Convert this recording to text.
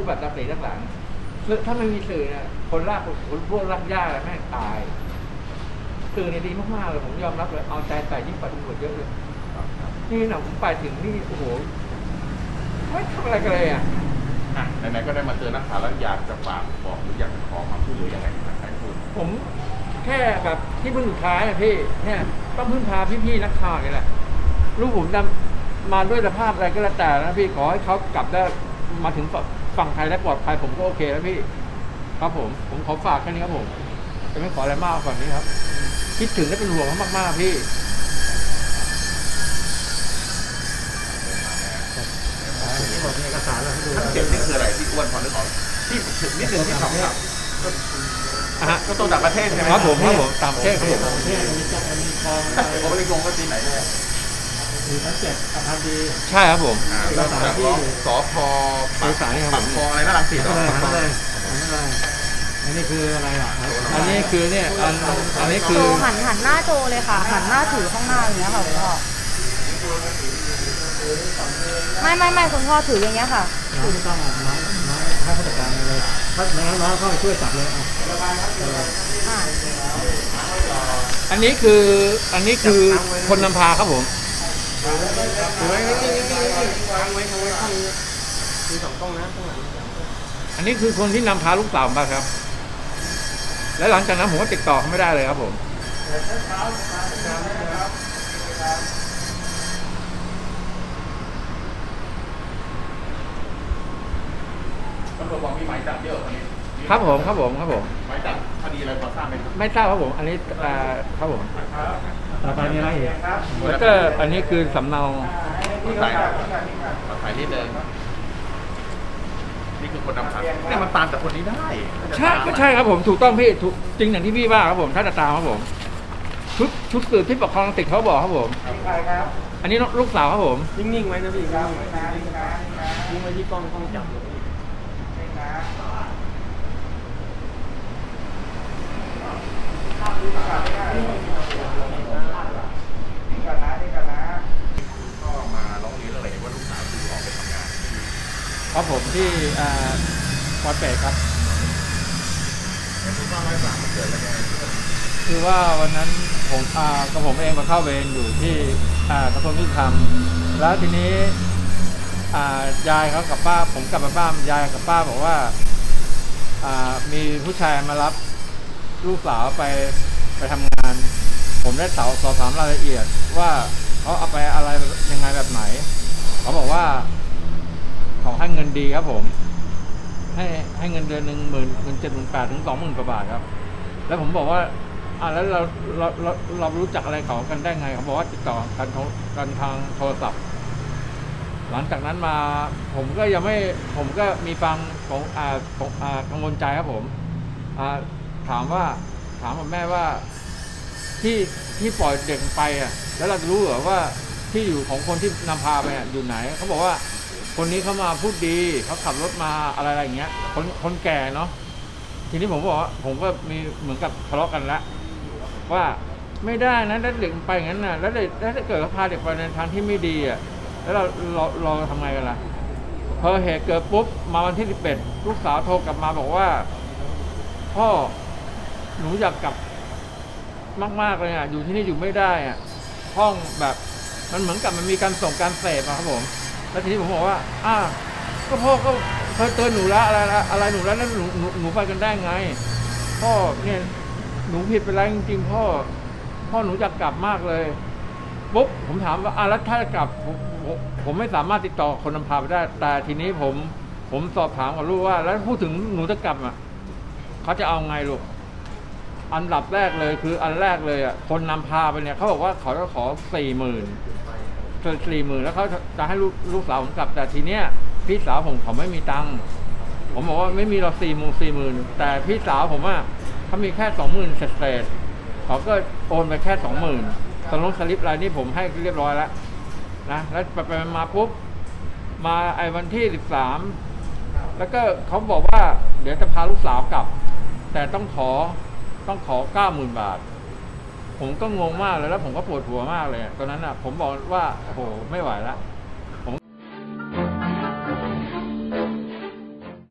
ผู้บัตรรับสีทั้งหลังคือถ้าไม่มีสื่อเนี่ยคนลากคนพวกลากยากแม่งตาย สื่อเนี่ยดีมากๆเลยผมยอมรับเลยเอาใจใส่ยิ่งกว่าตำรวจเยอะเลยครับครับนี่นะผมไปถึงนี่โอ้โหไม่ทำอะไรกันเลยอะอะไหนๆก็ได้มาเจอนักข่าวแล้วอยากจะฝากบอกหรืออยากจะขอความช่วยเหลือยังไงครับใครพูดผมแค่แบบที่พึ่งสุดท้ายอะพี่เนี่ยต้องพึ่งพาพี่ๆนักข่าวนี่แหละลูกผมดำมาด้วยสภาพอะไรก็แล้วแต่นะพี่ขอให้เขากลับได้มาถึง ฝั่งไทยได้ปลอดภัยผมก็โอเคแล้วพี่ ครับผม ผมขอฝากแค่นี้ครับผมจะไม่ขออะไรมากกว่านี้ครับ คิดถึงและเป็นห่วงเขามาก ๆ พี่นี่บอกมีเอกสารแล้วให้ดูทั้งเจ็ดนี่คืออะไรที่อ้วนพอนึกออกที่ถึงนิดนึงที่ทำครับอะฮะก็ตัวต่างประเทศใช่ไหมครับผมครับผมตามประเทศครับผม ประเทศมีจักรมีคลองผมไม่ได้งงว่าที่ไหนเนี่ย มีทั้งเจ็ดอาคารดีใช่ครับผมอ่าแล้วจากร้องสพเอกสารนี่ครับผมปากคลองอะไรนะรังสิตเหรออะไรอะไรอะไรอันนี้คืออะไรอะ อันนี้คือเนี่ย อันอันนี้คืโจอหันหันหน้าโจเลยค่ะ หันหน้าถือข้างหน้าอย่างเงี้ยค่ะคุณพ่อไม่ไม่ไม่คุณพ่อถืออย่างเงี้ยค่ะน้องไม่ต้องอะน้องน้องให้ผู้จัดการเลยถ้าน้องน้องเข้าไปช่วยจับเลยอะอ่าอันนี้คืออันนี้คือคนนำพาครับผม มีสองกล้องนะข้างหลังอันนี้คือคนที่นำพาลูกสาวมาครับ และหลังจากนั้นผมก็ติดต่อเขาไม่ได้เลยครับผมตำรวจบอกมีหมายจับเยอะคนนี้ครับผมครับผมครับผมหมายจับคดีอะไรพอทราบไหมครับไม่ทราบครับผม อันนี้อ่าครับผม ต่อไปมีอะไรอีกแล้วก็อันนี้คือสำเนาขอถ่ายขอถ่ายนิดนึงนี่คือคนนำทางเนี่ยมันตามจากคนนี้ได้ใช่ก็ใช่ครับผมถูกต้องพี่ถูกจริงอย่างที่พี่ว่าครับผมถ้าจะตามครับผม ชุดชุดสืบที่ปกครองติดเขาบอกครับผมอันนี้ลูกสาวครับผม นิ่งๆไว้นะพี่นิ่งๆไว้นิ่งไว้ที่กล้องกล้องจับเลย ก็มาร้องเรียนเรื่องอะไรเห็นว่าลูกสาวคือออกไปทำงาน ครับผมที่อ่าปอดเป็ดครับงั้นคุณป้าร้อยสามมันเกิดอะไรยังไงขึ้นคือว่าวันนั้นผมอ่ากับผมเองมาเข้าเวรอยู่ที่อ่ากระทรวงยุติธรรมแล้วทีนี้อ่ายายเขากับป้า ผมกลับมาบ้านยายกับป้าบอกว่าอ่ามีผู้ชายมารับลูกสาวไปไปทำงาน ผมได้สอบสอบถามรายละเอียดว่าเขาเอาไปอะไรยังไงแบบไหน เขาบอกว่าเขาให้เงินดีครับผม ให้ให้เงินเดือนหนึ่งหมื่นหมื่นเจ็ดหมื่นแปดถึงสองหมื่นกว่าบาทครับ แล้วผมบอกว่าอ่าแล้วเราเราเราเรารู้จักอะไรเขากันได้ไงเขาบอกว่าติดต่อกันทรกันทางโทรศัพท์ หลังจากนั้นมาผมก็ยังไม่ผมก็มีฟังของอ่าของอ่ากังวลใจครับผมอ่าถามว่าถามกับแม่ว่าที่ที่ปล่อยเด็กไปอะ แล้วเราจะรู้เหรอว่าที่อยู่ของคนที่นำพาไปอะอยู่ไหนเขาบอกว่า คนนี้เขามาพูดดีเขาขับรถมาอะไรอะไรอย่างเงี้ย คนคนแก่เนาะทีนี้ผมบอกว่าผมก็มีเหมือนกับทะเลาะกันล้วว่าไม่ได้นะแล้วเด็กมันไปอย่างนั้นนะแล้วเด็กแล้วถ้าเกิดเขาพาเด็กไปในทางที่ไม่ดีอะแล้วเราเราเราทำไงกันล่ะพอเหตุเกิดปุ๊บมาวันที่สิบเอ็ดลูกสาวโทรกลับมาบอกว่า พ่อหนูอยากกลับมาก ๆ เลยอะ อยู่ที่นี่อยู่ไม่ได้อะ ห้องแบบ มันเหมือนกับมันมีการส่งการเสพอะครับผม แล้วทีนี้ผมบอกว่าอ้าก็พ่อก็เคยเตือนหนูล้วอะไรละอะไรหนูแล้วแล้วหนูหนูหนูไปกันได้ไง พ่อเนี่ยหนูผิดไปแล้วจริงๆพ่อ พ่อหนูอยากกลับมากเลยปุ๊บผมถามว่าอะแล้วถ้าจะกลับผมผมผมไม่สามารถติดต่อคนนำพาไปได้ แต่ทีนี้ผมผมสอบถามกับลูกว่า แล้วพูดถึงหนูจะกลับอะเขาจะเอาไงลูกอันดับแรกเลยคืออันแรกเลยอะคนนำพาไปเนี่ยเขาบอกว่าเขาจะขอสี่หมื่น สี่หมื่นแล้วเขาจะให้ลูกลูกสาวผมกลับ แต่ทีเนี้ยพี่สาวผมเขาไม่มีตังค์ผมบอกว่าไม่มีเราสี่หมื่นสี่หมื่นแต่พี่สาวผมอะเขามีแค่สองหมื่นเศษๆเขาก็โอนไปแค่สองหมื่นสลงสลิปรายนี้ผมให้เรียบร้อยแล้วนะแล้วไปไปมาปุ๊บมาไอ้วันที่สิบสามแล้วก็เขาบอกว่า เดี๋ยวจะพาลูกสาวกลับ แต่ต้องขอต้องขอเก้าหมื่นบาท ผมก็งงมากเลยแล้วผมก็ปวดหัวมากเลย ตอนนั้นอะผมบอกว่าโอ้โหไม่ไหวแล้ว